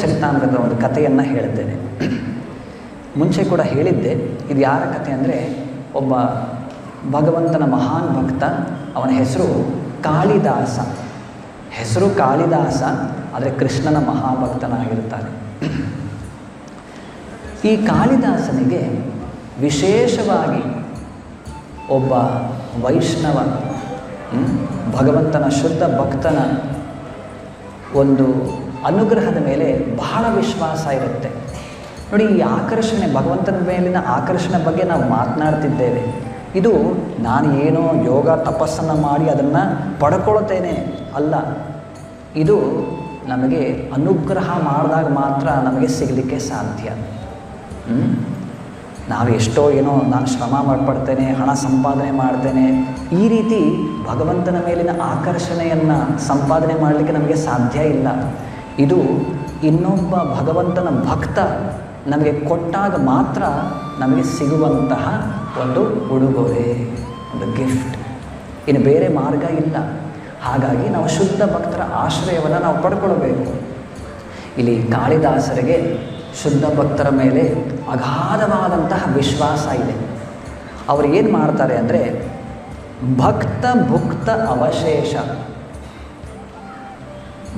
ಚರಿತಾಮೃತದ ಒಂದು ಕಥೆಯನ್ನು ಹೇಳುತ್ತೇನೆ. ಮುಂಚೆ ಕೂಡ ಹೇಳಿದ್ದೆ, ಇದು ಯಾರ ಕಥೆ ಅಂದರೆ ಒಬ್ಬ ಭಗವಂತನ ಮಹಾನ್ ಭಕ್ತ, ಅವನ ಹೆಸರು ಕಾಳಿದಾಸ. ಹೆಸರು ಕಾಳಿದಾಸ, ಆದರೆ ಕೃಷ್ಣನ ಮಹಾಭಕ್ತನಾಗಿರ್ತಾನೆ ಈ ಕಾಳಿದಾಸನಿಗೆ ವಿಶೇಷವಾಗಿ ಒಬ್ಬ ವೈಷ್ಣವ ಭಗವಂತನ ಶುದ್ಧ ಭಕ್ತನ ಒಂದು ಅನುಗ್ರಹದ ಮೇಲೆ ಬಹಳ ವಿಶ್ವಾಸ ಇರುತ್ತೆ. ನೋಡಿ, ಈ ಆಕರ್ಷಣೆ, ಭಗವಂತನ ಮೇಲಿನ ಆಕರ್ಷಣೆ ಬಗ್ಗೆ ನಾವು ಮಾತನಾಡ್ತಿದ್ದೇವೆ. ಇದು ನಾನು ಏನೋ ಯೋಗ ತಪಸ್ಸನ್ನು ಮಾಡಿ ಅದನ್ನು ಪಡ್ಕೊಳ್ತೇನೆ ಅಲ್ಲ. ಇದು ನಮಗೆ ಅನುಗ್ರಹ ಮಾಡಿದಾಗ ಮಾತ್ರ ನಮಗೆ ಸಿಗಲಿಕ್ಕೆ ಸಾಧ್ಯ? ನಾವು ಎಷ್ಟೋ ಏನೋ ನಾನು ಶ್ರಮ ಮಾಡ್ಪಡ್ತೇನೆ, ಹಣ ಸಂಪಾದನೆ ಮಾಡ್ತೇನೆ. ಈ ರೀತಿ ಭಗವಂತನ ಮೇಲಿನ ಆಕರ್ಷಣೆಯನ್ನು ಸಂಪಾದನೆ ಮಾಡಲಿಕ್ಕೆ ನಮಗೆ ಸಾಧ್ಯ ಇಲ್ಲ. ಇದು ಇನ್ನೊಬ್ಬ ಭಗವಂತನ ಭಕ್ತ ನಮಗೆ ಕೊಟ್ಟಾಗ ಮಾತ್ರ ನಮಗೆ ಸಿಗುವಂತಹ ಒಂದು ಉಡುಗೊರೆ, ಒಂದು ಗಿಫ್ಟ್ ಇನ್ನು ಬೇರೆ ಮಾರ್ಗ ಇಲ್ಲ. ಹಾಗಾಗಿ ನಾವು ಶುದ್ಧ ಭಕ್ತರ ಆಶ್ರಯವನ್ನು ನಾವು ಪಡ್ಕೊಳ್ಬೇಕು. ಇಲ್ಲಿ ಕಾಳಿದಾಸರಿಗೆ ಶುದ್ಧ ಭಕ್ತರ ಮೇಲೆ ಅಗಾಧವಾದಂತಹ ವಿಶ್ವಾಸ ಇದೆ. ಅವರು ಏನು ಮಾಡ್ತಾರೆ ಅಂದರೆ ಭಕ್ತ ಭುಕ್ತ ಅವಶೇಷ.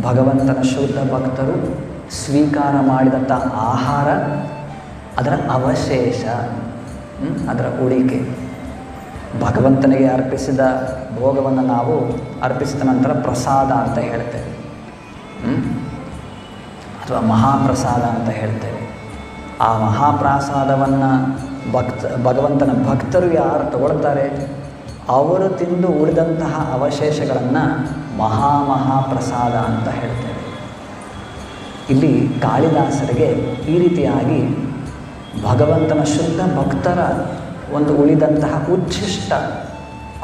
ಭಗವಂತನ ಶುದ್ಧ ಭಕ್ತರು ಸ್ವೀಕಾರ ಮಾಡಿದಂಥ ಆಹಾರ, ಅದರ ಅವಶೇಷ ಅದರ ಉಳಿಕೆ. ಭಗವಂತನಿಗೆ ಅರ್ಪಿಸಿದ ಭೋಗವನ್ನು ನಾವು ಅರ್ಪಿಸಿದ ನಂತರ ಪ್ರಸಾದ ಅಂತ ಹೇಳ್ತೇವೆ? ಅಥವಾ ಮಹಾಪ್ರಸಾದ ಅಂತ ಹೇಳ್ತೇವೆ. ಆ ಮಹಾಪ್ರಸಾದವನ್ನು ಭಕ್ತ, ಭಗವಂತನ ಭಕ್ತರು ಯಾರು ತಗೊಳ್ತಾರೆ? ಅವರು ತಿಂದು ಉಳಿದಂತಹ ಅವಶೇಷಗಳನ್ನು ಮಹಾಮಹಾಪ್ರಸಾದ ಅಂತ ಹೇಳ್ತೇವೆ. ಇಲ್ಲಿ ಕಾಳಿದಾಸರಿಗೆ ಈ ರೀತಿಯಾಗಿ ಭಗವಂತನ ಶುದ್ಧ ಭಕ್ತರ ಒಂದು ಉಳಿದಂತಹ ಉಚ್ಛಿಷ್ಟ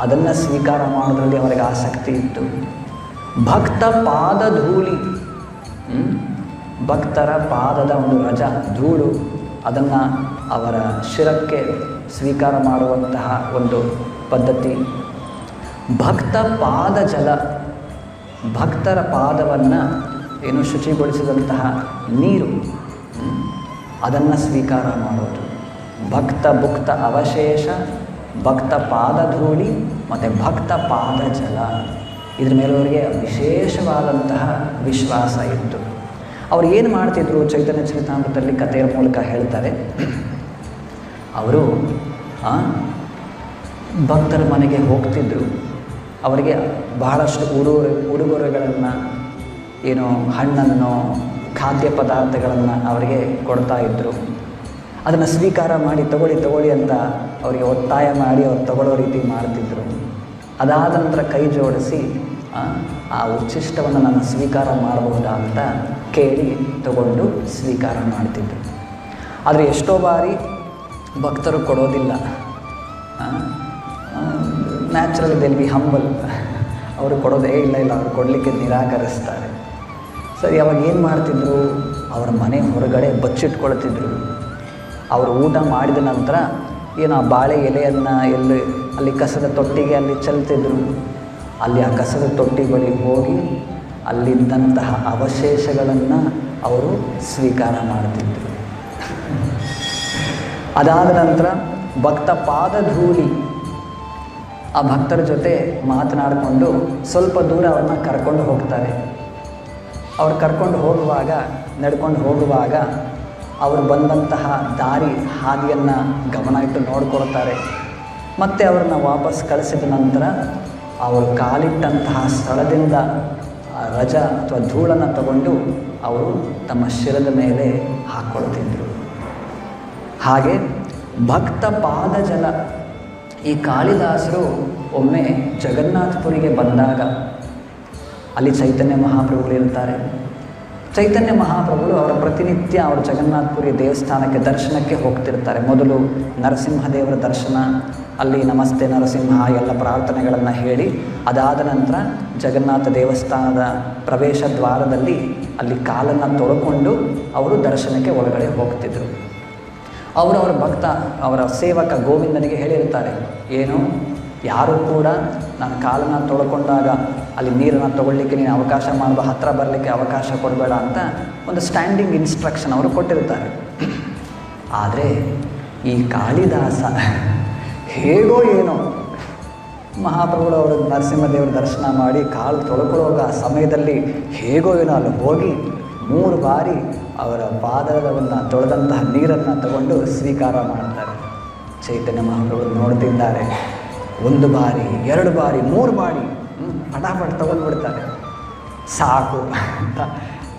ಅದನ್ನು ಸ್ವೀಕಾರ ಮಾಡೋದ್ರಲ್ಲಿ ಅವರಿಗೆ ಆಸಕ್ತಿ ಇತ್ತು. ಭಕ್ತ ಪಾದ ಧೂಳಿ ಭಕ್ತರ ಪಾದದ ಒಂದು ರಜ, ಧೂಳು, ಅದನ್ನು ಅವರ ಶಿರಕ್ಕೆ ಸ್ವೀಕಾರ ಮಾಡುವಂತಹ ಒಂದು ಪದ್ಧತಿ. ಭಕ್ತ ಪಾದ ಜಲ, ಭಕ್ತರ ಪಾದವನ್ನು ಏನು ಶುಚಿಗೊಳಿಸಿದಂತಹ ನೀರು, ಅದನ್ನು ಸ್ವೀಕಾರ ಮಾಡೋದು ಭಕ್ತ ಭುಕ್ತ ಅವಶೇಷ, ಭಕ್ತ ಪಾದ ಧೂಳಿ, ಮತ್ತು ಭಕ್ತ ಪಾದ ಜಲ. ಇದ್ರ ಮೇಲೆ ಅವರಿಗೆ ವಿಶೇಷವಾದಂತಹ ವಿಶ್ವಾಸ ಇತ್ತು ಅವ್ರು ಏನು ಮಾಡ್ತಿದ್ರು? ಚೈತನ್ಯ ಚರಿತಾಮೃತದಲ್ಲಿ ಕಥೆಯ ಮೂಲಕ ಹೇಳ್ತಾರೆ. ಅವರು ಭಕ್ತರ ಮನೆಗೆ ಹೋಗ್ತಿದ್ದರು ಅವರಿಗೆ ಬಹಳಷ್ಟು ಉಡುಗೊರೆ ಉಡುಗೊರೆಗಳನ್ನು ಏನು ಹಣ್ಣನ್ನು ಖಾದ್ಯ ಪದಾರ್ಥಗಳನ್ನು ಅವರಿಗೆ ಕೊಡ್ತಾ ಇದ್ದರು ಅದನ್ನು ಸ್ವೀಕಾರ ಮಾಡಿ ತಗೊಳ್ಳಿ ತಗೊಳ್ಳಿ ಅಂತ ಅವರಿಗೆ ಒತ್ತಾಯ ಮಾಡಿ ಅವ್ರು ತಗೊಳ್ಳೋ ರೀತಿ ಮಾಡ್ತಿದ್ದರು ಅದಾದ ನಂತರ ಕೈ ಜೋಡಿಸಿ ಆ, ಉಚ್ಚಿಷ್ಟವನ್ನು ನಾನು ಸ್ವೀಕಾರ ಮಾಡಬಹುದಾ ಅಂತ ಕೇಳಿ ತಗೊಂಡು ಸ್ವೀಕಾರ ಮಾಡ್ತಿದ್ದರು ಆದರೆ ಎಷ್ಟೋ ಬಾರಿ ಭಕ್ತರು ಕೊಡೋದಿಲ್ಲ. ನ್ಯಾಚುರಲ್ ದೆಲ್ ಬಿ ಹಂಬಲ್ ಅವರು ಕೊಡೋದೇ ಇಲ್ಲ ಇಲ್ಲ, ಅವ್ರು ಕೊಡಲಿಕ್ಕೆ ನಿರಾಕರಿಸ್ತಾರೆ. ಸರಿ, ಅವಾಗ ಏನು ಮಾಡ್ತಿದ್ರು? ಅವರ ಮನೆ ಹೊರಗಡೆ ಬಚ್ಚಿಟ್ಕೊಳ್ತಿದ್ರು. ಅವರು ಊಟ ಮಾಡಿದ ನಂತರ ಏನು ಆ ಬಾಳೆ ಎಲೆಯನ್ನು ಎಲ್ಲಿ, ಅಲ್ಲಿ ಕಸದ ತೊಟ್ಟಿಗೆ ಅಲ್ಲಿ ಚೆಲ್ತಿದ್ರು. ಅಲ್ಲಿ ಆ ಕಸದ ತೊಟ್ಟಿ ಬಳಿ ಹೋಗಿ ಅಲ್ಲಿದ್ದಂತಹ ಅವಶೇಷಗಳನ್ನು ಅವರು ಸ್ವೀಕಾರ ಮಾಡ್ತಿದ್ರು. ಅದಾದ ನಂತರ ಭಕ್ತ ಪಾದಧೂಳಿ ಆ ಭಕ್ತರ ಜೊತೆ ಮಾತನಾಡಿಕೊಂಡು ಸ್ವಲ್ಪ ದೂರ ಅವ್ರನ್ನ ಕರ್ಕೊಂಡು ಹೋಗ್ತಾರೆ. ಅವ್ರು ಕರ್ಕೊಂಡು ಹೋಗುವಾಗ, ನಡ್ಕೊಂಡು ಹೋಗುವಾಗ ಅವರು ಬಂದಂತಹ ದಾರಿ ಹಾದಿಯನ್ನು ಗಮನ ಇಟ್ಟು ನೋಡ್ಕೊಳ್ತಾರೆ. ಮತ್ತು ಅವ್ರನ್ನ ವಾಪಸ್ ಕಳಿಸಿದ ನಂತರ ಅವರು ಕಾಲಿಟ್ಟಂತಹ ಸ್ಥಳದಿಂದ ರಜ ಅಥವಾ ಧೂಳನ್ನು ತಗೊಂಡು ಅವರು ತಮ್ಮ ಶಿರದ ಮೇಲೆ ಹಾಕ್ಕೊಳ್ತಿದ್ರು ಹಾಗೆ ಭಕ್ತ ಪಾದಜಲ ಈ ಕಾಳಿದಾಸರು ಒಮ್ಮೆ ಜಗನ್ನಾಥಪುರಿಗೆ ಬಂದಾಗ ಅಲ್ಲಿ ಚೈತನ್ಯ ಮಹಾಪ್ರಭುಗಳು ಇರ್ತಾರೆ ಚೈತನ್ಯ ಮಹಾಪ್ರಭುಗಳು ಅವರ ಪ್ರತಿನಿತ್ಯ ಅವರು ಜಗನ್ನಾಥಪುರಿ ದೇವಸ್ಥಾನಕ್ಕೆ ದರ್ಶನಕ್ಕೆ ಹೋಗ್ತಿರ್ತಾರೆ. ಮೊದಲು ನರಸಿಂಹದೇವರ ದರ್ಶನ, ಅಲ್ಲಿ ನಮಸ್ತೆ ನರಸಿಂಹ ಎಲ್ಲ ಪ್ರಾರ್ಥನೆಗಳನ್ನು ಹೇಳಿ, ಅದಾದ ನಂತರ ಜಗನ್ನಾಥ ದೇವಸ್ಥಾನದ ಪ್ರವೇಶ ದ್ವಾರದಲ್ಲಿ ಅಲ್ಲಿ ಕಾಲನ್ನು ತೊಳ್ಕೊಂಡು ಅವರು ದರ್ಶನಕ್ಕೆ ಒಳಗಡೆ ಹೋಗ್ತಿದ್ರು. ಅವರು ಅವರ ಭಕ್ತ, ಅವರ ಸೇವಕ ಗೋವಿಂದನಿಗೆ ಹೇಳಿರ್ತಾರೆ ಏನು? ಯಾರು ಕೂಡ ನಾನು ಕಾಲನ್ನು ತೊಳ್ಕೊಂಡಾಗ ಅಲ್ಲಿ ನೀರನ್ನು ತೊಗೊಳ್ಳಿಕ್ಕೆ ನೀನು ಅವಕಾಶ ಮಾಡುವ ಹತ್ತಿರ ಬರಲಿಕ್ಕೆ ಅವಕಾಶ ಕೊಡಬೇಡ ಅಂತ ಒಂದು ಸ್ಟ್ಯಾಂಡಿಂಗ್ ಇನ್ಸ್ಟ್ರಕ್ಷನ್ ಅವರು ಕೊಟ್ಟಿರ್ತಾರೆ ಆದರೆ ಈ ಕಾಳಿದಾಸ ಹೇಗೋ ಏನೋ ಮಹಾಪ್ರಭುಗಳು ಅವರು ನರಸಿಂಹದೇವರ ದರ್ಶನ ಮಾಡಿ ಕಾಲು ತೊಳ್ಕೊಳ್ಳುವಾಗ ಸಮಯದಲ್ಲಿ ಹೇಗೋ ಏನೋ ಅಲ್ಲಿ ಹೋಗಿ ಮೂರು ಬಾರಿ ಅವರ ಪಾದವನ್ನು ತೊಳೆದಂತಹ ನೀರನ್ನು ತಗೊಂಡು ಸ್ವೀಕಾರ ಮಾಡ್ತಾರೆ. ಚೈತನ್ಯ ಮಹಾಪ್ರಭು ನೋಡ್ತಿದ್ದಾರೆ. ಒಂದು ಬಾರಿ, ಎರಡು ಬಾರಿ, ಮೂರು ಬಾರಿ ಪಟಾಪಟ ತಗೊಂಡ್ಬಿಡ್ತಾರೆ. ಸಾಕು ಅಂತ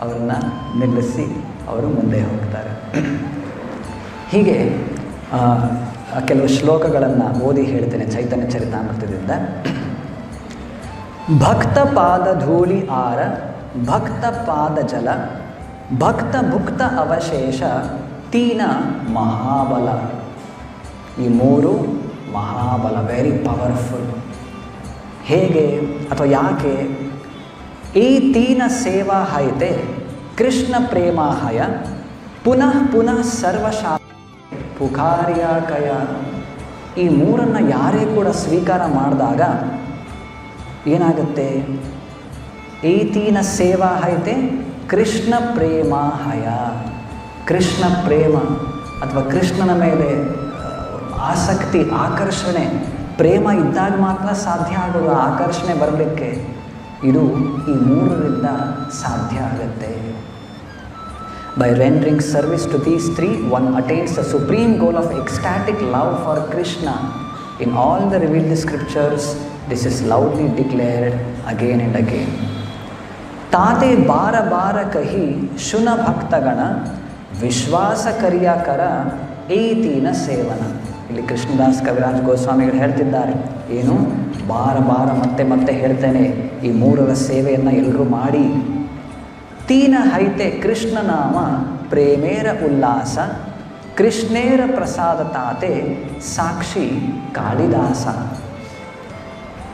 ಅವರನ್ನು ನಿಲ್ಲಿಸಿ ಅವರು ಮುಂದೆ ಹೋಗ್ತಾರೆ. ಹೀಗೆ ಕೆಲವು ಶ್ಲೋಕಗಳನ್ನು ಓದಿ ಹೇಳ್ತೇನೆ ಚೈತನ್ಯ ಚರಿತಾಮೃತದಿಂದ. ಭಕ್ತ ಪಾದ ಧೂಳಿ ಆರ ಭಕ್ತ ಪಾದ ಜಲ ಭಕ್ತ ಮುಕ್ತ ಅವಶೇಷ ತೀನ ಮಹಾಬಲ. ಈ ಮೂರು ಮಹಾಬಲ ವೆರಿ ಪವರ್ಫುಲ್ ಹೇಗೆ ಅಥವಾ ಯಾಕೆ? ಈ ತೀನ ಸೇವಾ ಹೈತೆ ಕೃಷ್ಣ ಪ್ರೇಮಾಹಯ ಪುನಃ ಪುನಃ ಸರ್ವಶಾ ಪುಕಾರ್ಯಾಕಯ. ಈ ಮೂರನ್ನು ಯಾರೇ ಕೂಡ ಸ್ವೀಕಾರ ಮಾಡಿದಾಗ ಏನಾಗುತ್ತೆ? ಏತೀನ ಸೇವಾ ಹೈತೆ ಕೃಷ್ಣ ಪ್ರೇಮ ಹಯ ಕೃಷ್ಣ ಪ್ರೇಮ ಅಥವಾ ಕೃಷ್ಣನ ಮೇಲೆ ಆಸಕ್ತಿ ಆಕರ್ಷಣೆ ಪ್ರೇಮ ಇದ್ದಾಗ ಮಾತ್ರ ಸಾಧ್ಯ ಆಗೋದು ಆಕರ್ಷಣೆ ಬರಲಿಕ್ಕೆ ಇದು ಈ ಮೂರರಿಂದ ಸಾಧ್ಯ ಆಗುತ್ತೆ By rendering service to these three, one attains the supreme goal of ecstatic love for Krishna. In all the revealed scriptures, this is loudly declared again and again. ತಾತೆ ಬಾರ ಬಾರ ಕಹಿ ಶುನ ಭಕ್ತಗಣ ವಿಶ್ವಾಸ ಕರಿಯಾಕರ ಏತೀನ ಸೇವನ. ಇಲ್ಲಿ ಕೃಷ್ಣದಾಸ್ ಕವಿರಾಜ್ ಗೋಸ್ವಾಮಿಗಳು ಹೇಳ್ತಿದ್ದಾರೆ, ಏನು? ಬಾರ ಬಾರ ಮತ್ತೆ ಮತ್ತೆ ಹೇಳ್ತೇನೆ, ಈ ಮೂರರ ಸೇವೆಯನ್ನು ಎಲ್ಲರೂ ಮಾಡಿ. ತೀನ ಹೈತೆ ಕೃಷ್ಣ ನಾಮ ಪ್ರೇಮೇರ ಉಲ್ಲಾಸ, ಕೃಷ್ಣೇರ ಪ್ರಸಾದ ತಾತೆ ಸಾಕ್ಷಿ ಕಾಳಿದಾಸ.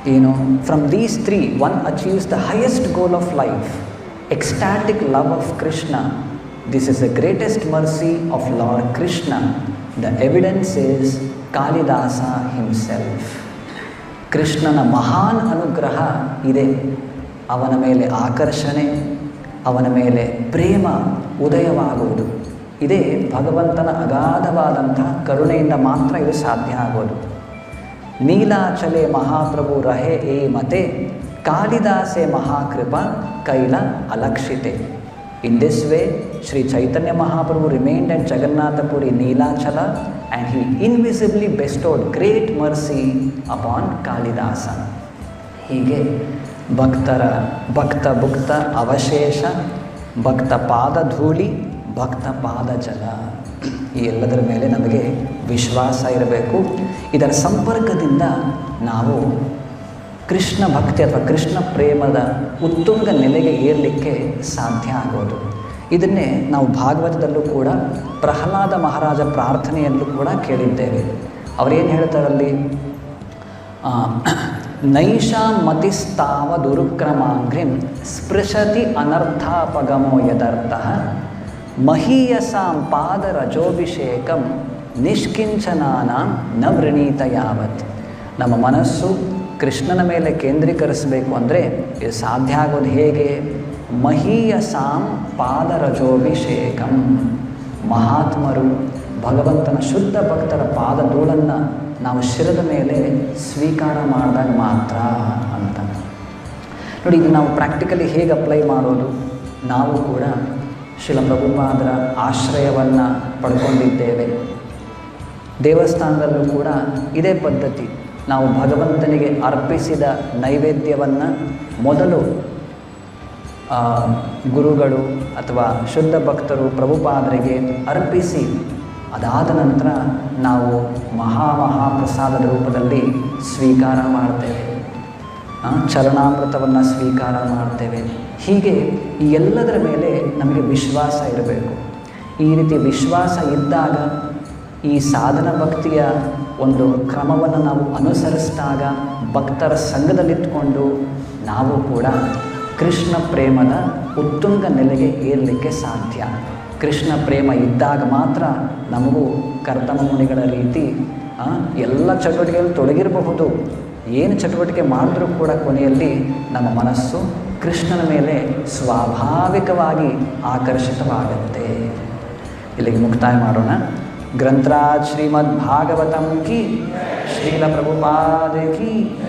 ಏನು from these three one achieves the highest goal of life ecstatic love of Krishna this is the greatest mercy of lord Krishna the evidence is Kalidasa himself ಕೃಷ್ಣನ ಮಹಾನ್ ಅನುಗ್ರಹ ಇದೆ ಅವನ ಮೇಲೆ ಆಕರ್ಷಣೆ ಅವನ ಮೇಲೆ ಪ್ರೇಮ ಉದಯವಾಗುವುದು ಇದೇ ಭಗವಂತನ ಅಗಾಧವಾದಂತಹ ಕರುಣೆಯಿಂದ ಮಾತ್ರ ಇದು ಸಾಧ್ಯ ಆಗೋದು ನೀಲಾಚಲೆ ಮಹಾಪ್ರಭು ರಹೆ ಏ ಮತೆ, ಕಾಳಿದಾಸೆ ಮಹಾಕೃಪ, ಕೈಲ ಅಲಕ್ಷಿತೆ. In this way Shri Chaitanya Mahaprabhu remained at Jagannathpuri Nilachala and he invisibly bestowed great mercy upon Kalidasa ಹೀಗೆ ಭಕ್ತರ ಭಕ್ತ ಭುಕ್ತ ಅವಶೇಷ, ಭಕ್ತ ಪಾದ ಧೂಳಿ ಭಕ್ತ ಪಾದ ಜಲ ಈ ಎಲ್ಲದರ ಮೇಲೆ ನಮಗೆ ವಿಶ್ವಾಸ ಇರಬೇಕು. ಇದರ ಸಂಪರ್ಕದಿಂದ ನಾವು ಕೃಷ್ಣ ಭಕ್ತಿ ಅಥವಾ ಕೃಷ್ಣ ಪ್ರೇಮದ ಉತ್ತುಂಗ ನೆಲೆಗೆ ಏರಲಿಕ್ಕೆ ಸಾಧ್ಯ ಆಗೋದು. ಇದನ್ನೇ ನಾವು ಭಾಗವತದಲ್ಲೂ ಕೂಡ ಪ್ರಹ್ಲಾದ ಮಹಾರಾಜ ಪ್ರಾರ್ಥನೆಯಲ್ಲೂ ಕೂಡ ಕೇಳಿದ್ದೇವೆ. ಅವರೇನು ಹೇಳ್ತಾರಲ್ಲಿ ನೈಷಾಂ ಮತಿಸ್ತಾವ ದುರುಕ್ರಮಾಂಘ್ರಿಂ ಸ್ಪೃಶತಿ ಅನರ್ಥಾಪಗಮೋ ಯದರ್ಥಃ. ಮಹೀಯಸಾಂ ಪಾದರಜೋಭಿಷೇಕಂ ನಿಷ್ಕಿಂಚನಾನ ನ ವೃಣೀತ ಯಾವತ್. ನಮ್ಮ ಮನಸ್ಸು ಕೃಷ್ಣನ ಮೇಲೆ ಕೇಂದ್ರೀಕರಿಸಬೇಕು ಅಂದರೆ ಇದು ಸಾಧ್ಯ ಆಗೋದು ಹೇಗೆ? ಮಹೀಯಸಾಂ ಪಾದರಜೋಭಿಷೇಕಂ. ಮಹಾತ್ಮರು, ಭಗವಂತನ ಶುದ್ಧ ಭಕ್ತರ ಪಾದಧೂಳನ್ನು ನಾವು ಶಿರದ ಮೇಲೆ ಸ್ವೀಕಾರ ಮಾಡಿದಾಗ ಮಾತ್ರ ಅಂತ. ನೋಡಿ, ಇದು ನಾವು ಪ್ರಾಕ್ಟಿಕಲಿ ಹೇಗೆ ಅಪ್ಲೈ ಮಾಡೋದು? ನಾವು ಕೂಡ ಶಿಲ ಪ್ರಭುಪಾದರ ಆಶ್ರಯವನ್ನು ಪಡ್ಕೊಂಡಿದ್ದೇವೆ. ದೇವಸ್ಥಾನದಲ್ಲೂ ಕೂಡ ಇದೇ ಪದ್ಧತಿ. ನಾವು ಭಗವಂತನಿಗೆ ಅರ್ಪಿಸಿದ ನೈವೇದ್ಯವನ್ನು ಮೊದಲು ಗುರುಗಳು ಅಥವಾ ಶುದ್ಧ ಭಕ್ತರು ಪ್ರಭುಪಾದರಿಗೆ ಅರ್ಪಿಸಿ, ಅದಾದ ನಂತರ ನಾವು ಮಹಾ ಮಹಾಪ್ರಸಾದದ ರೂಪದಲ್ಲಿ ಸ್ವೀಕಾರ ಮಾಡ್ತೇವೆ. ಚರಣಾಮೃತವನ್ನು ಸ್ವೀಕಾರ ಮಾಡ್ತೇವೆ. ಹೀಗೆ ಈ ಎಲ್ಲದರ ಮೇಲೆ ನಮಗೆ ವಿಶ್ವಾಸ ಇರಬೇಕು. ಈ ರೀತಿ ವಿಶ್ವಾಸ ಇದ್ದಾಗ ಈ ಸಾಧನ ಭಕ್ತಿಯ ಒಂದು ಕ್ರಮವನ್ನು ನಾವು ಅನುಸರಿಸಿದಾಗ ಭಕ್ತರ ಸಂಘದಲ್ಲಿತ್ಕೊಂಡು ನಾವು ಕೂಡ ಕೃಷ್ಣ ಪ್ರೇಮದ ಉತ್ತುಂಗ ನೆಲೆಗೆ ಏರಲಿಕ್ಕೆ ಸಾಧ್ಯ. ಕೃಷ್ಣ ಪ್ರೇಮ ಇದ್ದಾಗ ಮಾತ್ರ ನಮಗೂ ಕರ್ತಮ ಮುನಿಗಳ ರೀತಿ ಎಲ್ಲ ಚಟುವಟಿಕೆಯಲ್ಲಿ ತೊಡಗಿರಬಹುದು. ಏನು ಚಟುವಟಿಕೆ ಮಾಡಿದ್ರೂ ಕೂಡ ಕೊನೆಯಲ್ಲಿ ನಮ್ಮ ಮನಸ್ಸು ಕೃಷ್ಣನ ಮೇಲೆ ಸ್ವಾಭಾವಿಕವಾಗಿ ಆಕರ್ಷಿತವಾಗುತ್ತೆ. ಇಲ್ಲಿಗೆ ಮುಕ್ತಾಯ ಮಾಡೋಣ. ಗ್ರಂಥರಾಜ್ ಶ್ರೀಮದ್ ಭಾಗವತಂ ಕಿ ಶ್ರೀಲ ಪ್ರಭುಪಾದ ಕಿ.